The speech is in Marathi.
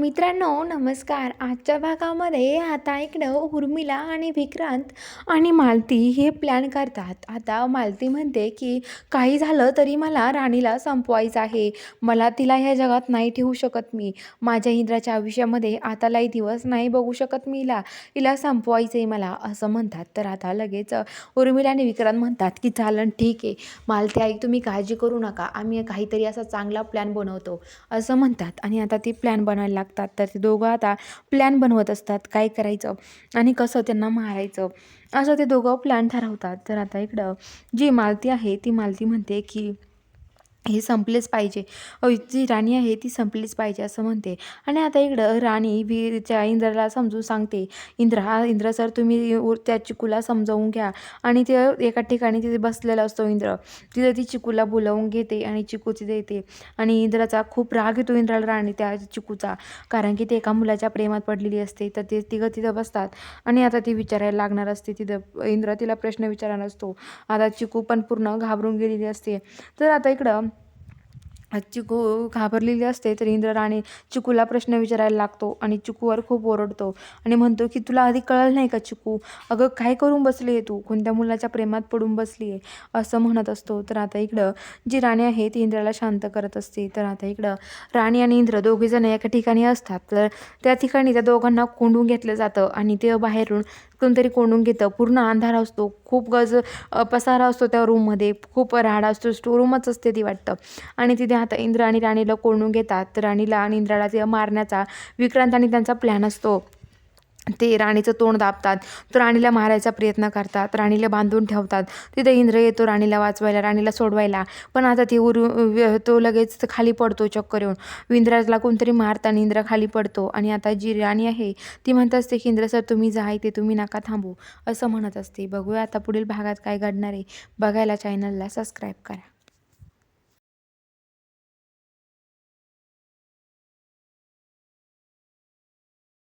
मित्रांनो नमस्कार. आजच्या भागामध्ये आता इकडं उर्मिला आणि विक्रांत आणि मालती हे प्लॅन करतात. आता मालती म्हणते की काही झालं तरी मला राणीला संपवायचं आहे. मला तिला ह्या जगात नाही ठेवू शकत मी. माझ्या इंद्राच्या आयुष्यामध्ये आतालाही दिवस नाही बघू शकत मी. हिला हिला संपवायचं आहे मला असं म्हणतात. तर आता लगेच उर्मिला आणि विक्रांत म्हणतात की चालन ठीक आहे. मालती आई तुम्ही काळजी करू नका. आम्ही काहीतरी असा चांगला प्लॅन बनवतो. असं म्हणतात. आणि आता ती प्लॅन बनवायला लागतात. तर ते दोघं आता प्लॅन बनवत असतात काय करायचं आणि कसं त्यांना मारायचं. असं ते दोघं प्लॅन ठरवतात. तर आता इकडं जी मालती आहे ती मालती म्हणते की हे संपलेच पाहिजे. जी राणी आहे ती संपलीच पाहिजे असं म्हणते. आणि आता इकडं राणी वीरच्या इंद्राला समजून सांगते. इंद्रा इंद्र सर तुम्ही उ- त्या चिकूला समजावून घ्या. आणि ते एका ठिकाणी तिथे बसलेला असतो इंद्र. तिथे ती चिकूला बोलावून घेते आणि चिकू तिथे येते. आणि इंद्राचा खूप राग येतो इंद्राला राणी त्या चिकूचा. कारण की ते एका मुलाच्या प्रेमात पडलेली असते. तर ते तिघं तिथं बसतात. आणि आता ती विचारायला लागणार असते तिथं. इंद्र तिला प्रश्न विचारणार असतो. आता चिकू पण पूर्ण घाबरून गेलेली असते. तर आता इकडं चिकू घाबरलेली असते तर इंद्रराणी चिकूला प्रश्न विचारायला लागतो आणि चिकूवर खूप ओरडतो आणि म्हणतो की तुला आधी कळलं नाही का चिकू? अगं काय करून बसली आहे तू? कोणत्या मुलाच्या प्रेमात पडून बसली आहे? असं म्हणत असतो. तर आता इकडं जी राणी आहे ती इंद्राला शांत करत असते. तर आता इकडं राणी आणि इंद्र दोघेजण एका ठिकाणी असतात. तर त्या ठिकाणी त्या दोघांना कोंडून घेतलं जातं आणि ते बाहेरून कोणतरी कोंडून घेतं. पूर्ण अंधार असतो. खूप गज पसारा असतो त्या रूममध्ये. खूप राहाड असतो. स्टोर रूमच असते ती वाटतं. आणि तिथे आता इंद्र आणि राणीला कोंडून घेतात. तर राणीला आणि इंद्राला ते मारण्याचा विक्रांत आणि त्यांचा प्लॅन असतो. ते राणीचं तोंड दाबतात तो राणीला मारायचा प्रयत्न करतात राणीला बांधून ठेवतात. तिथे इंद्र येतो राणीला वाचवायला राणीला सोडवायला. पण आता ती उरू तो लगेच खाली पडतो चक्कर येऊन. इंद्राला कोणतरी मारताना इंद्र खाली पडतो. आणि आता जी राणी आहे ती म्हणत असते की इंद्र सर तुम्ही जा ते तुम्ही नका थांबू. असं म्हणत असते. बघूया आता पुढील भागात काय घडणार आहे. बघायला चॅनलला सबस्क्राईब करा.